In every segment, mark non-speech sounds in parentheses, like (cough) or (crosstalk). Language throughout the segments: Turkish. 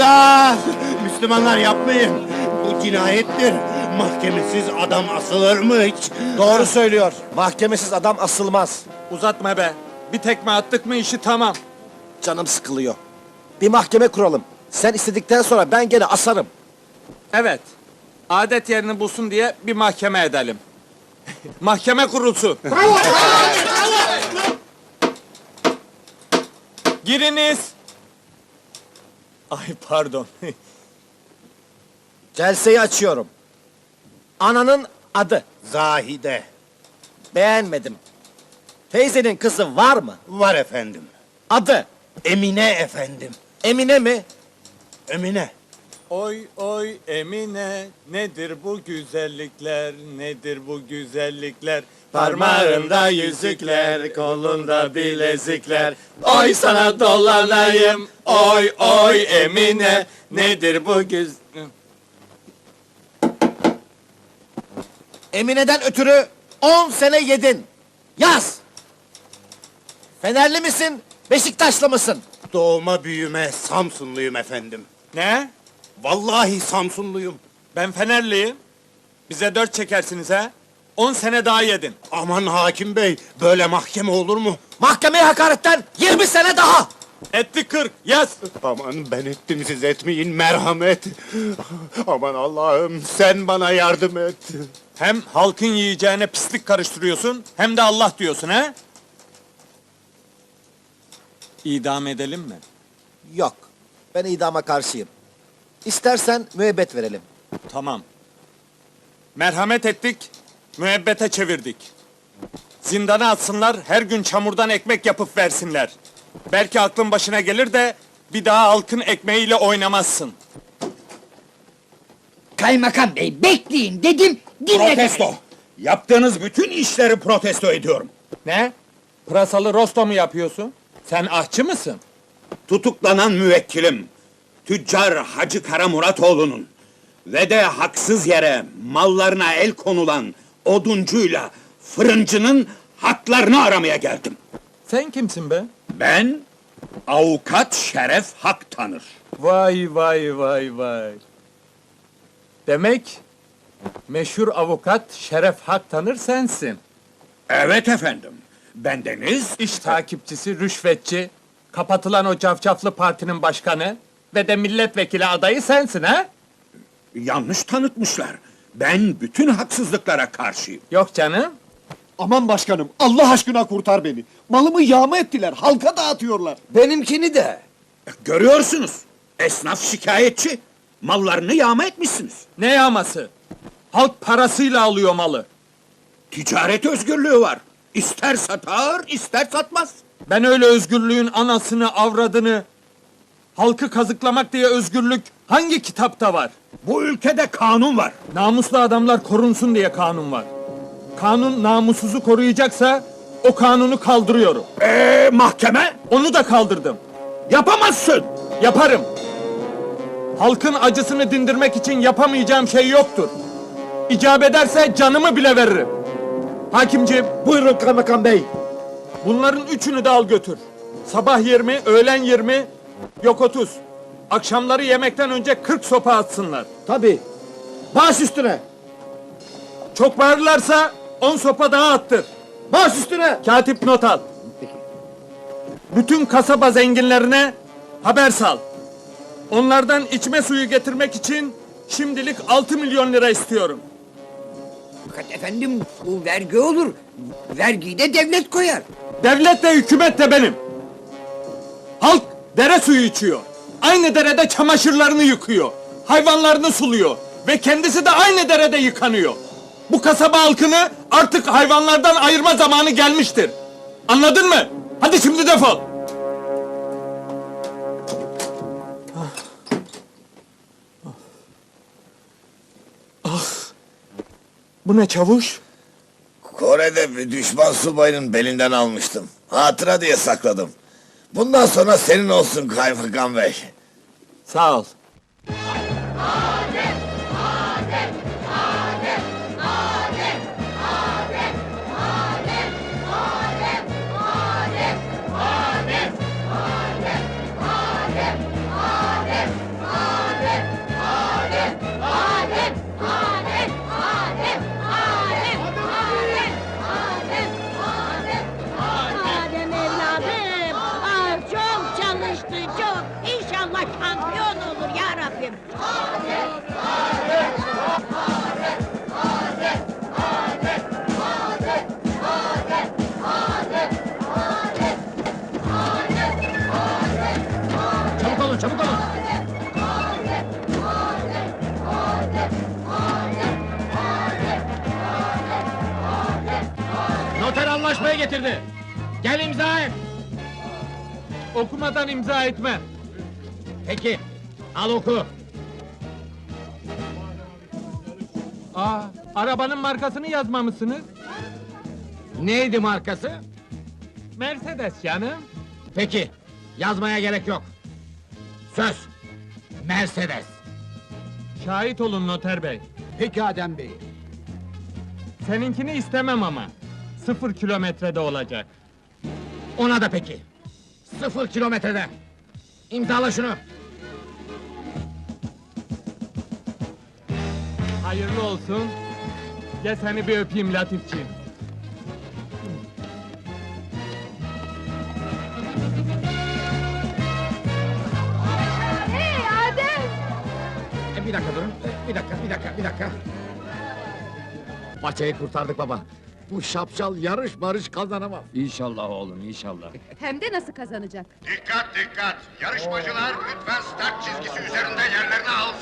İmdat! Müslümanlar yapmayın. Bu cinayettir. Mahkemesiz adam asılır mı hiç? Doğru söylüyor. Mahkemesiz adam asılmaz. Uzatma be. Bir tekme attık mı işi tamam. Canım sıkılıyor. Bir mahkeme kuralım. Sen istedikten sonra ben gene asarım. Evet. Adet yerini bulsun diye bir mahkeme edelim. (laughs) mahkeme kurulsun. Giriniz. Ay pardon. (laughs) Celseyi açıyorum. Ananın adı. Zahide. Beğenmedim. Teyzenin kızı var mı? Var efendim. Adı. Emine efendim. Emine mi? Emine. Oy oy Emine nedir bu güzellikler nedir bu güzellikler Parmağında yüzükler kolunda bilezikler Oy sana dolanayım oy oy Emine nedir bu güz... Emine'den ötürü 10 sene yedin. Yaz. Fenerli misin? Beşiktaşlı mısın? Doğma büyüme Samsunluyum efendim. Ne? Vallahi Samsunluyum. Ben Fenerliyim. Bize dört çekersiniz ha? On sene daha yedin. Aman hakim bey, böyle mahkeme olur mu? Mahkemeye hakaretten 20 sene daha. Etti kırk yaz. Aman ben ettim siz etmeyin merhamet. Aman Allah'ım sen bana yardım et. Hem halkın yiyeceğine pislik karıştırıyorsun hem de Allah diyorsun ha? İdam edelim mi? Yok. Ben idama karşıyım. İstersen müebbet verelim. Tamam. Merhamet ettik, müebbete çevirdik. Zindana atsınlar, her gün çamurdan ekmek yapıp versinler. Belki aklın başına gelir de bir daha halkın ekmeğiyle oynamazsın. Kaymakam bey bekleyin dedim dinle. Protesto. Yaptığınız bütün işleri protesto ediyorum. Ne? Pırasalı rosto mu yapıyorsun? Sen ahçı mısın? Tutuklanan müvekkilim, tüccar Hacı Kara Muratoğlu'nun ve de haksız yere mallarına el konulan oduncuyla fırıncının haklarını aramaya geldim. Sen kimsin be? Ben avukat Şeref Hak tanır. Vay vay vay vay. Demek meşhur avukat Şeref Hak tanır sensin. Evet efendim. Bendeniz İş takipçisi, rüşvetçi, kapatılan o cafcaflı partinin başkanı ve de milletvekili adayı sensin ha? yanlış tanıtmışlar. Ben bütün haksızlıklara karşıyım. Yok canım. Aman başkanım, Allah aşkına kurtar beni. Malımı yağma ettiler, halka dağıtıyorlar. Benimkini de. Görüyorsunuz. Esnaf şikayetçi. Mallarını yağma etmişsiniz. Ne yağması? Halk parasıyla alıyor malı. Ticaret özgürlüğü var. İster satar, ister satmaz. Ben öyle özgürlüğün anasını, avradını, halkı kazıklamak diye özgürlük hangi kitapta var? Bu ülkede kanun var. Namuslu adamlar korunsun diye kanun var. Kanun namussuzu koruyacaksa o kanunu kaldırıyorum. Ee, mahkeme Onu da kaldırdım. yapamazsın. Yaparım. Halkın acısını dindirmek için yapamayacağım şey yoktur. İcap ederse canımı bile veririm. Hakimciğim, Buyurun kaymakam bey. bunların üçünü de al götür. Sabah 20, öğlen 20, yok 30. Akşamları yemekten önce 40 sopa atsınlar. Tabii. Baş üstüne. Çok bağırırlarsa 10 sopa daha attır. Baş üstüne. Katip not al. Bütün kasaba zenginlerine haber sal. Onlardan içme suyu getirmek için şimdilik 6 milyon lira istiyorum. Fakat efendim bu vergi olur. Vergiyi de devlet koyar. Devlet de hükümet de benim. Halk dere suyu içiyor. Aynı derede çamaşırlarını yıkıyor. Hayvanlarını suluyor. Ve kendisi de aynı derede yıkanıyor. Bu kasaba halkını artık hayvanlardan ayırma zamanı gelmiştir. Anladın mı? Hadi şimdi defol. Ah. Bu ne çavuş? Kore'de bir düşman subayının belinden almıştım. Hatıra diye sakladım. Bundan sonra senin olsun Kaymakam Bey. Sağ ol. Getirdi. Gel imza et. Okumadan imza etme. Peki, al oku. Aa, arabanın markasını yazmamışsınız. Neydi markası? Mercedes canım. Peki, yazmaya gerek yok. Söz, Mercedes. Şahit olun noter bey. Peki Adem Bey. Seninkini istemem ama. Sıfır kilometrede olacak. Ona da peki. Sıfır kilometrede. İmzala şunu. Hayırlı olsun. Gel seni bir öpeyim Latifçiğim. Hey Adem! E, Bir dakika durun, e, bir dakika, bir dakika, bir dakika. Paçayı kurtardık baba. Bu şapşal yarış marış kazanamaz. İnşallah oğlum inşallah. Hem de nasıl kazanacak? Dikkat dikkat! Yarışmacılar lütfen start çizgisi üzerinde yerlerini alsınlar.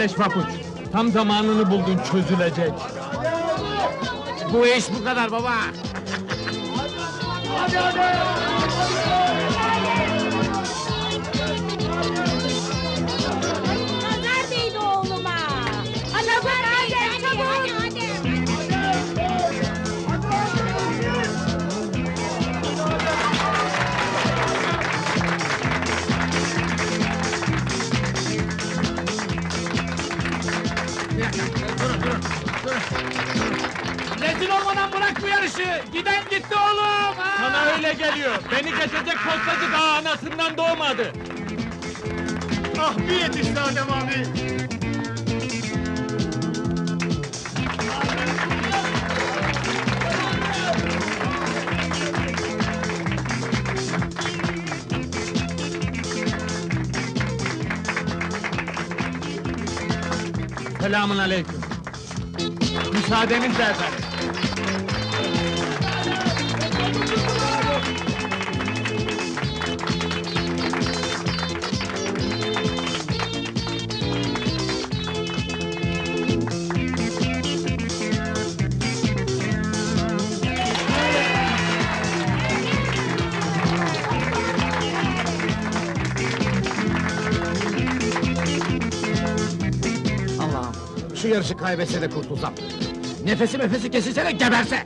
Halleş papuç. Tam zamanını buldun çözülecek. Bu iş bu kadar baba. Nazar yarışı! Giden gitti oğlum! Sana öyle geliyor. Beni geçecek postacı daha anasından doğmadı. Ah bir yetişti Adem abi. Selamun aleyküm. Müsaadenizle efendim. Şu yarışı kaybetse de kurtulsam. Nefesi nefesi kesilse de geberse.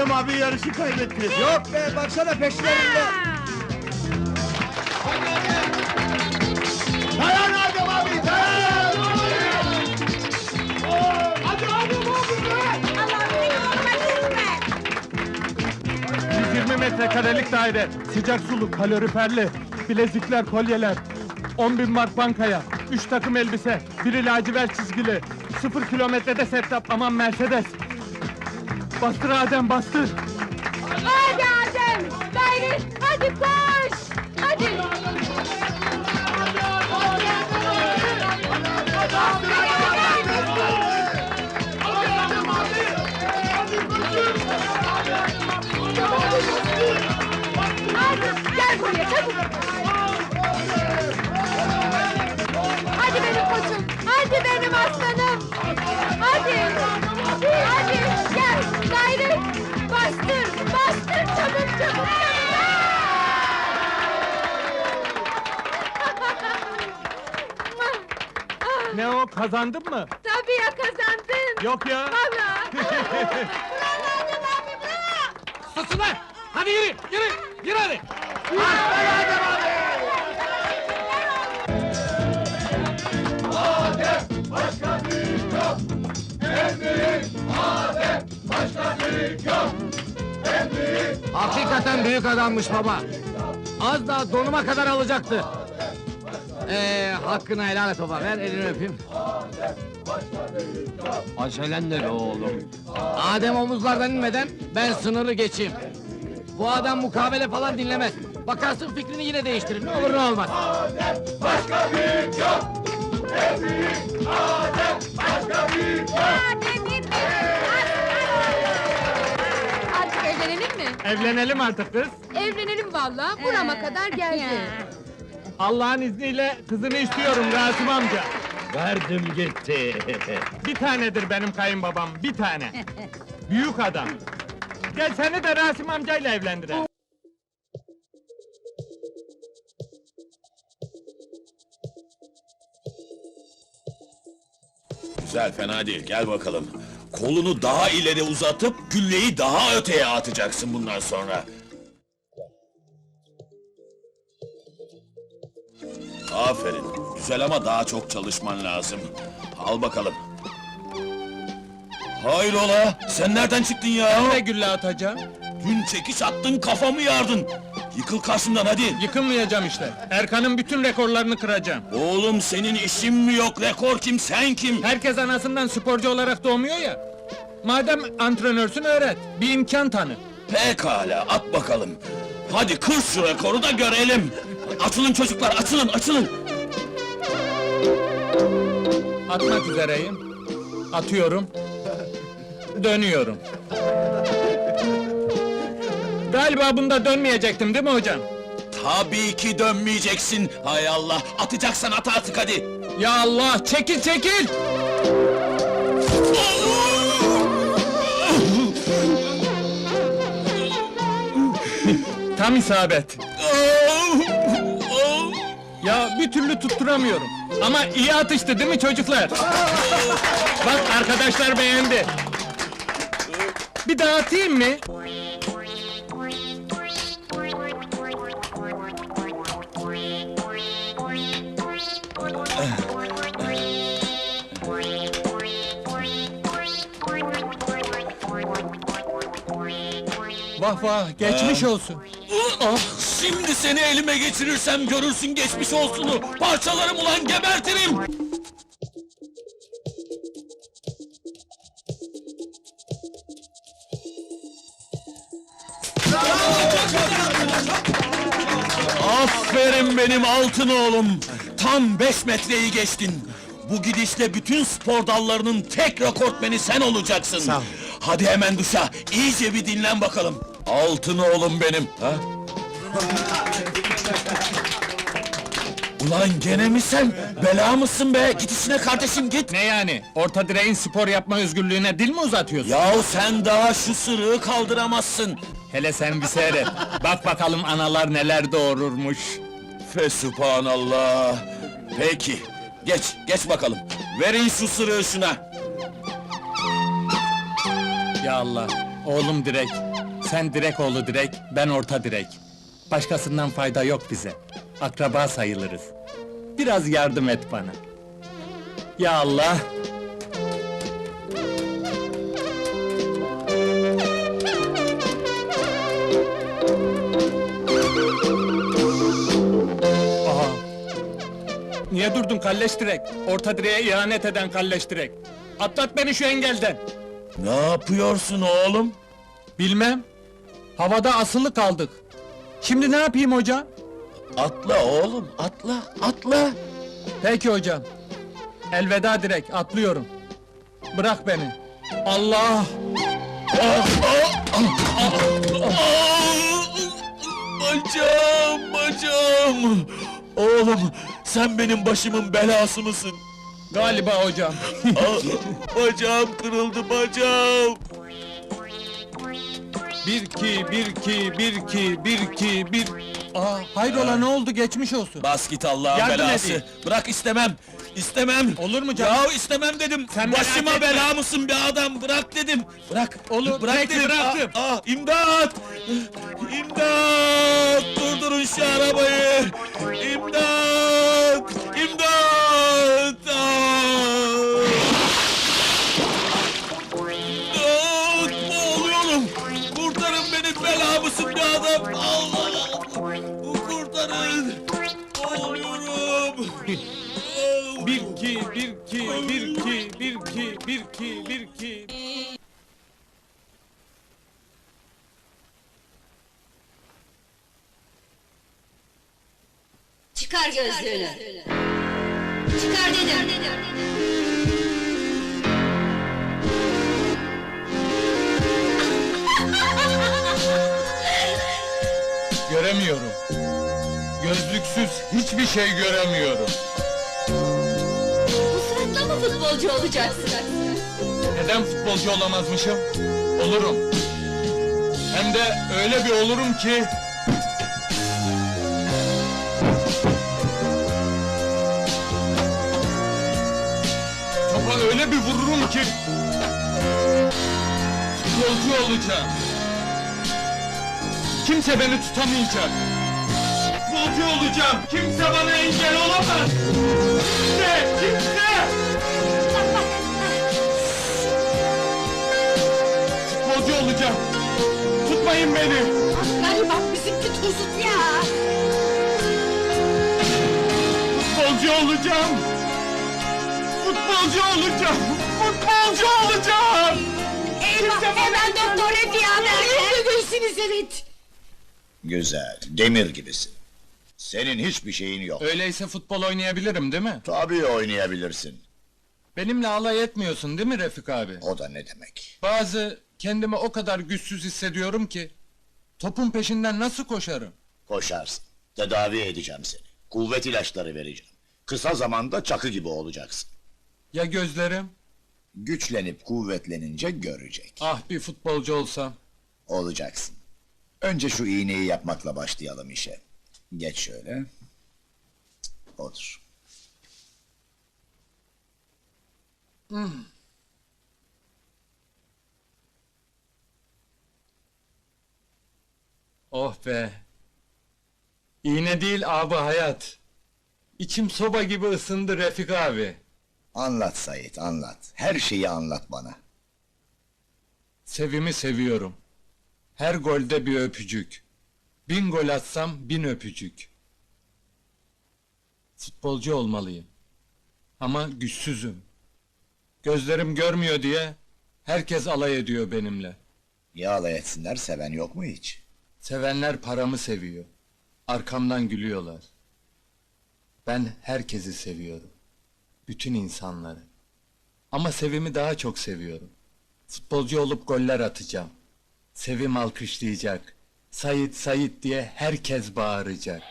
Adem abi yarışı kaybetti. Yok be baksana peşlerinde. Dayan Adem abi dayan. Üzme! 120 metrekarelik daire, sıcak sulu, kaloriferli, bilezikler, kolyeler, 10 bin mark bankaya, 3 takım elbise, biri lacivert çizgili, 0 kilometrede setup, aman Mercedes. Bastır Adem, bastır! Hadi Adem! Gayret! Hadi koş! Ne o kazandın mı? Tabii ya kazandın. Yok ya. Valla. (laughs) Susun lan! Hadi yürü, yürü, yürü hadi! Hakikaten büyük adammış baba. Az daha donuma kadar alacaktı. Ee, hakkını helal et baba, ver elini öpeyim. Acelen de be oğlum. Adem omuzlardan inmeden ben sınırı geçeyim. Bu adam mukabele falan dinlemez. Bakarsın fikrini yine değiştirir. Ne olur ne olmaz. Artık evlenelim artık kız. Evlenelim valla. Burama kadar geldi. (laughs) Allah'ın izniyle kızını istiyorum Rasim amca. Verdim gitti. (laughs) Bir tanedir benim kayınbabam, bir tane. Büyük adam. Gel seni de Rasim amcayla evlendirelim. Güzel fena değil gel bakalım. Kolunu daha ileri uzatıp gülleyi daha öteye atacaksın bundan sonra. Aferin. Güzel ama daha çok çalışman lazım. Al bakalım. Hayrola? Sen nereden çıktın ya? Ne gülle atacağım? Dün çekiş attın kafamı yardın. Yıkıl karşımdan hadi. Yıkılmayacağım işte. Erkan'ın bütün rekorlarını kıracağım. Oğlum senin işin mi yok? Rekor kim sen kim? Herkes anasından sporcu olarak doğmuyor ya. Madem antrenörsün öğret. Bir imkan tanı. Pekala at bakalım. Hadi kır şu rekoru da görelim. Açılın çocuklar açılın açılın. Atmak üzereyim. Atıyorum. Dönüyorum. Galiba bunda dönmeyecektim değil mi hocam? Tabii ki dönmeyeceksin. Hay Allah atacaksan at artık hadi. Ya Allah çekil çekil! Tam isabet. Ya bir türlü tutturamıyorum. Ama iyi atıştı değil mi çocuklar? Bak arkadaşlar beğendi. Bir daha atayım mı? Vah vah geçmiş olsun. Ah, şimdi seni elime geçirirsem görürsün geçmiş olsunu. Parçalarım ulan gebertirim. Aferin benim altın oğlum. Tam beş metreyi geçtin. Bu gidişle bütün spor dallarının tek rekortmeni sen olacaksın. Sağ ol. Hadi hemen duşa, iyice bir dinlen bakalım. Altın oğlum benim. Ha? Ulan gene mi sen? Bela mısın be? Git işine kardeşim git. Ne yani? Orta direğin spor yapma özgürlüğüne dil mi uzatıyorsun? Yahu sen daha şu sırığı kaldıramazsın. Hele sen bir seyret. Bak bakalım analar neler doğururmuş. Fesubhanallah. Peki, geç, geç bakalım. Verin şu sırığı şuna. Ya Allah, oğlum direk. Sen direk oğlu direk, ben orta direk. Başkasından fayda yok bize. Akraba sayılırız. Biraz yardım et bana. Ya Allah! Aha! Niye durdun kalleş direk? Orta direğe ihanet eden kalleş direk. Atlat beni şu engelden. Ne yapıyorsun oğlum? Bilmem. Havada asılı kaldık. Şimdi ne yapayım hocam? Atla oğlum, atla, atla. Peki hocam. Elveda direkt atlıyorum. Bırak beni. Allah! Bacağım, bacağım. Oğlum, sen benim başımın belası mısın? Galiba hocam. Ah, bacağım kırıldı, bacağım. Bir iki, bir iki, bir iki, bir iki, bir... Aa, hayrola ne oldu geçmiş olsun. Bas git Allah'ın Yardım belası. edeyim. Bırak istemem. İstemem. Olur mu canım? Ya istemem dedim. Sen merak Başıma etme. bela mısın be adam? Bırak dedim. Bırak. Olur, Bırak peki, dedim. bıraktım. Aa, aa, imdat! İmdat! Durdurun şu arabayı. İmdat! İmdat! Aa! Çıkar gözlüğünü. Çıkar dedim. Göremiyorum. Gözlüksüz hiçbir şey göremiyorum. Bu suratla mı futbolcu olacaksın? Neden futbolcu olamazmışım? Olurum. Hem de öyle bir olurum ki... vururum ki... Futbolcu olacağım. Kimse beni tutamayacak. Futbolcu olacağım. Kimse bana engel olamaz. Kimse, kimse! Futbolcu olacağım. Tutmayın beni. Galiba bizimki tuzut ya. Futbolcu olacağım. Futbolcu olacağım. Futbolcu olacağım. Eyvah hemen doktor Efiye haber ver. evet. Güzel, demir gibisin. Senin hiçbir şeyin yok. Öyleyse futbol oynayabilirim değil mi? Tabii oynayabilirsin. Benimle alay etmiyorsun değil mi Refik abi? O da ne demek? Bazı kendimi o kadar güçsüz hissediyorum ki topun peşinden nasıl koşarım? Koşarsın. Tedavi edeceğim seni. Kuvvet ilaçları vereceğim. Kısa zamanda çakı gibi olacaksın. Ya gözlerim? Güçlenip kuvvetlenince görecek. Ah bir futbolcu olsam. Olacaksın. Önce şu iğneyi yapmakla başlayalım işe. Geç şöyle. Otur. Oh be. İğne değil abi hayat. İçim soba gibi ısındı Refik abi. Anlat Sait, anlat. Her şeyi anlat bana. Sevimi seviyorum. Her golde bir öpücük. Bin gol atsam bin öpücük. Futbolcu olmalıyım. Ama güçsüzüm. Gözlerim görmüyor diye herkes alay ediyor benimle. Ya alay etsinler, seven yok mu hiç? Sevenler paramı seviyor. Arkamdan gülüyorlar. Ben herkesi seviyorum. Bütün insanları. Ama Sevim'i daha çok seviyorum. Futbolcu olup goller atacağım. Sevim alkışlayacak. Sayit Sayit diye herkes bağıracak.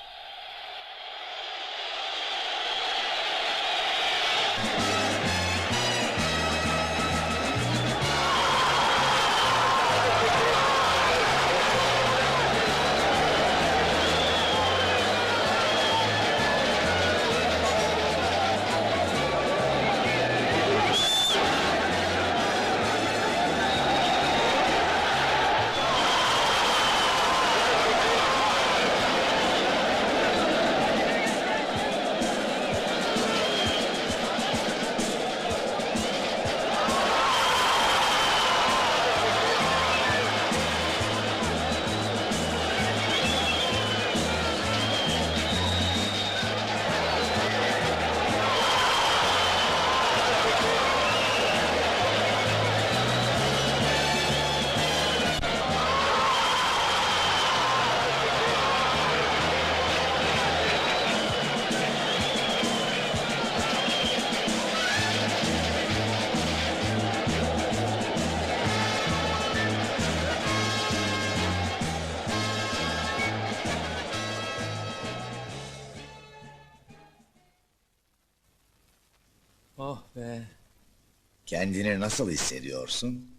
Kendini nasıl hissediyorsun?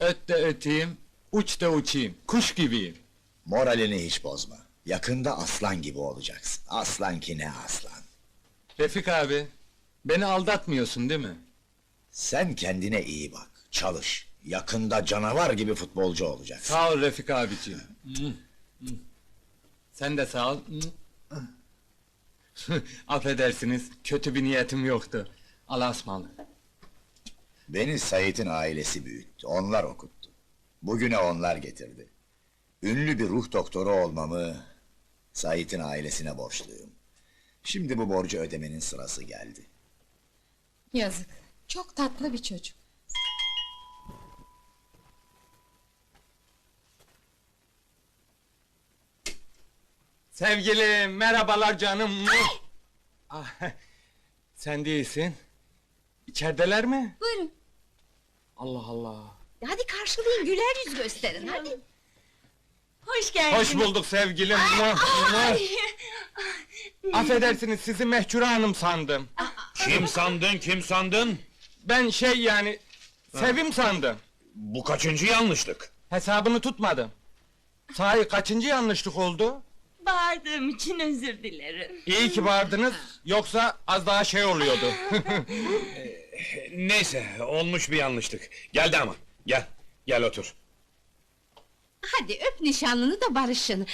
Öt de öteyim, uç da uçayım. Kuş gibiyim. Moralini hiç bozma. Yakında aslan gibi olacaksın. Aslan ki ne aslan. Refik abi, beni aldatmıyorsun değil mi? Sen kendine iyi bak. Çalış. Yakında canavar gibi futbolcu olacaksın. Sağ ol Refik abiciğim. Sen de sağ ol. (laughs) Affedersiniz, kötü bir niyetim yoktu. Allah'a ısmarladık. Beni Sait'in ailesi büyüttü. Onlar okuttu. Bugüne onlar getirdi. Ünlü bir ruh doktoru olmamı Sait'in ailesine borçluyum. Şimdi bu borcu ödemenin sırası geldi. Yazık. Çok tatlı bir çocuk. Sevgilim, merhabalar canım. Ah, Sen değilsin. İçerideler mi? Buyurun. Allah Allah. Hadi karşılayın güler yüz gösterin hadi. Hoş geldin. Hoş bulduk sevgilim. Affedersiniz sizi Mehcure Hanım sandım. Kim sandın, kim sandın? Ben şey yani Sevim sandım. Bu kaçıncı yanlışlık? Hesabını tutmadım. Sahi kaçıncı yanlışlık oldu? Bağırdığım için özür dilerim. İyi ki vardınız. Yoksa az daha şey oluyordu. (laughs) (laughs) Neyse, olmuş bir yanlışlık. Geldi ama, gel. Gel otur. Hadi öp nişanlını da barışın.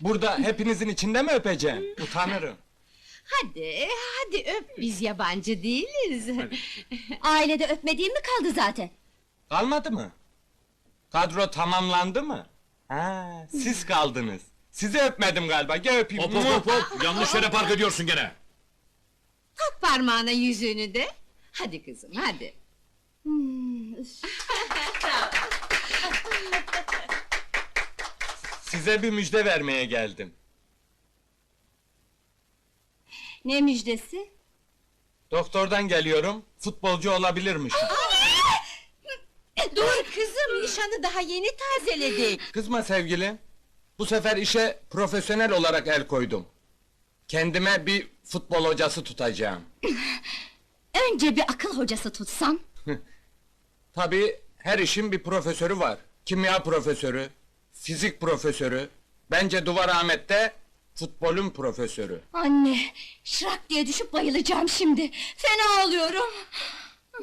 Burada hepinizin içinde mi öpeceğim? Utanırım. Hadi, hadi öp. Biz yabancı değiliz. Ailede öpmediğin mi kaldı zaten? Kalmadı mı? Kadro tamamlandı mı? Ha, siz kaldınız. Sizi öpmedim galiba. Gel öpeyim. Hop hop hop hop, yanlış yere park ediyorsun gene. Tak parmağına yüzüğünü de. Hadi kızım, hadi. (laughs) Size bir müjde vermeye geldim. Ne müjdesi? Doktordan geliyorum. Futbolcu olabilirmiş. Kızım, nişanı daha yeni tazeledik. Kızma sevgilim. Bu sefer işe profesyonel olarak el koydum. Kendime bir futbol hocası tutacağım. (clears throat) Önce bir akıl hocası tutsan. (laughs) Tabii her işin bir profesörü var. Kimya profesörü, fizik profesörü. Bence Duvar Ahmet'te futbolun profesörü. Anne, şırak diye düşüp bayılacağım şimdi. Fena oluyorum.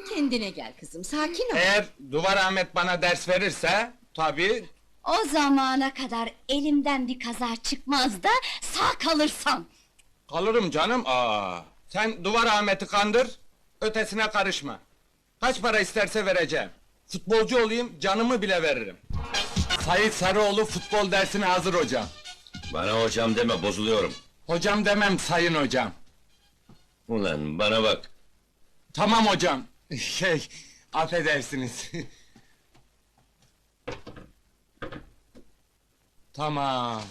Kendine gel kızım, sakin ol. Eğer Duvar Ahmet bana ders verirse tabii O zamana kadar elimden bir kaza çıkmaz da sağ kalırsam. kalırım canım. Aa, sen Duvar Ahmet'i kandır, ötesine karışma. Kaç para isterse vereceğim. Futbolcu olayım, canımı bile veririm. Sayit Sarıoğlu futbol dersine hazır hocam. Bana hocam deme bozuluyorum. Hocam demem sayın hocam. Ulan bana bak. Tamam hocam. Şey, affedersiniz. tamam.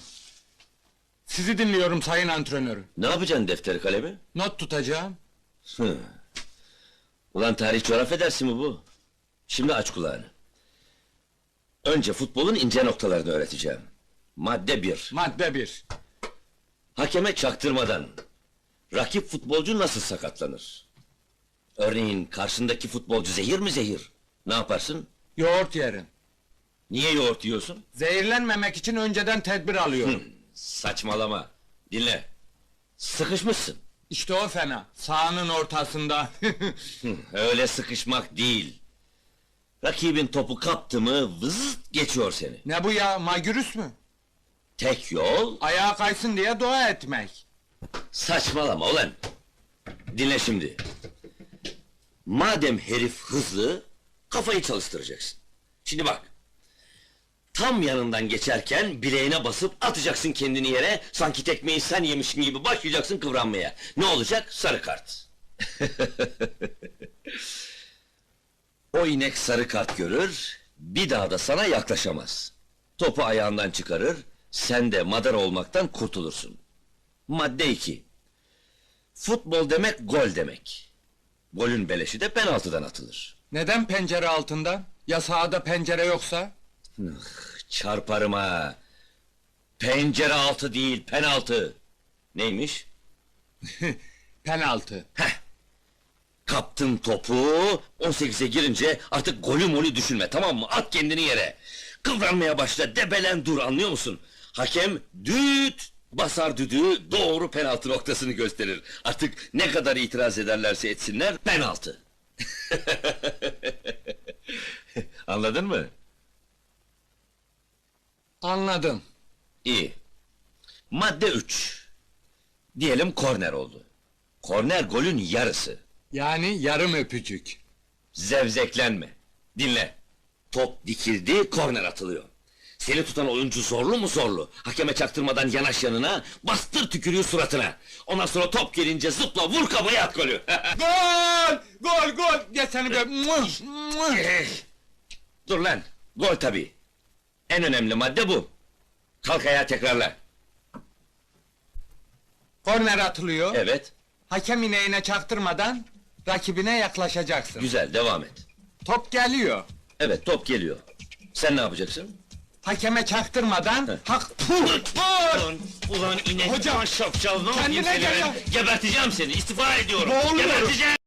Sizi dinliyorum sayın antrenörüm. Ne yapacaksın defteri kalemi? Not tutacağım. Hı. Ulan tarih coğrafya dersi mi bu? Şimdi aç kulağını. Önce futbolun ince noktalarını öğreteceğim. Madde 1. Madde bir. Hakeme çaktırmadan. Rakip futbolcu nasıl sakatlanır? Örneğin karşındaki futbolcu zehir mi zehir? Ne yaparsın? Yoğurt yerim. Niye yoğurt yiyorsun? Zehirlenmemek için önceden tedbir alıyorum. Saçmalama. Dinle. Sıkışmışsın. işte o fena. Sahanın ortasında. (laughs) Öyle sıkışmak değil. Rakibin topu kaptı mı vız geçiyor seni. ne bu ya, magürüs mü? Tek yol Ayağa kaysın diye dua etmek. saçmalama ulan. Dinle şimdi. Madem herif hızlı kafayı çalıştıracaksın. Şimdi bak. Tam yanından geçerken bileğine basıp atacaksın kendini yere. Sanki tekmeyi sen yemişsin gibi başlayacaksın kıvranmaya. Ne olacak? Sarı kart. (laughs) o inek sarı kart görür, bir daha da sana yaklaşamaz. Topu ayağından çıkarır, sen de madar olmaktan kurtulursun. Madde 2. Futbol demek gol demek. Golün beleşi de penaltıdan atılır. Neden pencere altında? Ya sahada pencere yoksa? Çarparım ha. Pencere altı değil, penaltı. Neymiş? (laughs) Penaltı. Kap Kaptın topu, 18'e girince artık golü molü düşünme tamam mı? At kendini yere. Kıvranmaya başla, debelen dur anlıyor musun? Hakem düt basar düdüğü doğru penaltı noktasını gösterir. Artık ne kadar itiraz ederlerse etsinler penaltı. (laughs) Anladın mı? Anladım. İyi. Madde 3. Diyelim korner oldu. Korner golün yarısı. Yani yarım öpücük. Zevzeklenme. Dinle. Top dikildi, korner atılıyor. Seni tutan oyuncu zorlu mu zorlu? Hakeme çaktırmadan yanaş yanına, bastır tükürüğü suratına. Ondan sonra top gelince zıpla vur kafaya at golü. (laughs) Gol! Gol gol! Gel seni be. Muah. Dur lan, gol tabii. En önemli madde bu. Kalk ayağa tekrarla. Korner atılıyor. Evet, Hakem ineğine çaktırmadan rakibine yaklaşacaksın. güzel, devam et. Top geliyor. Evet, top geliyor. Sen ne yapacaksın? Hakeme çaktırmadan hak Puh! Gol! Ulan, ulan inek, Hocam, ulan şapşal, ne yapayım kendine gel ya. Geberteceğim seni, istifa ediyorum. Boğuluyorum. Geberteceğim!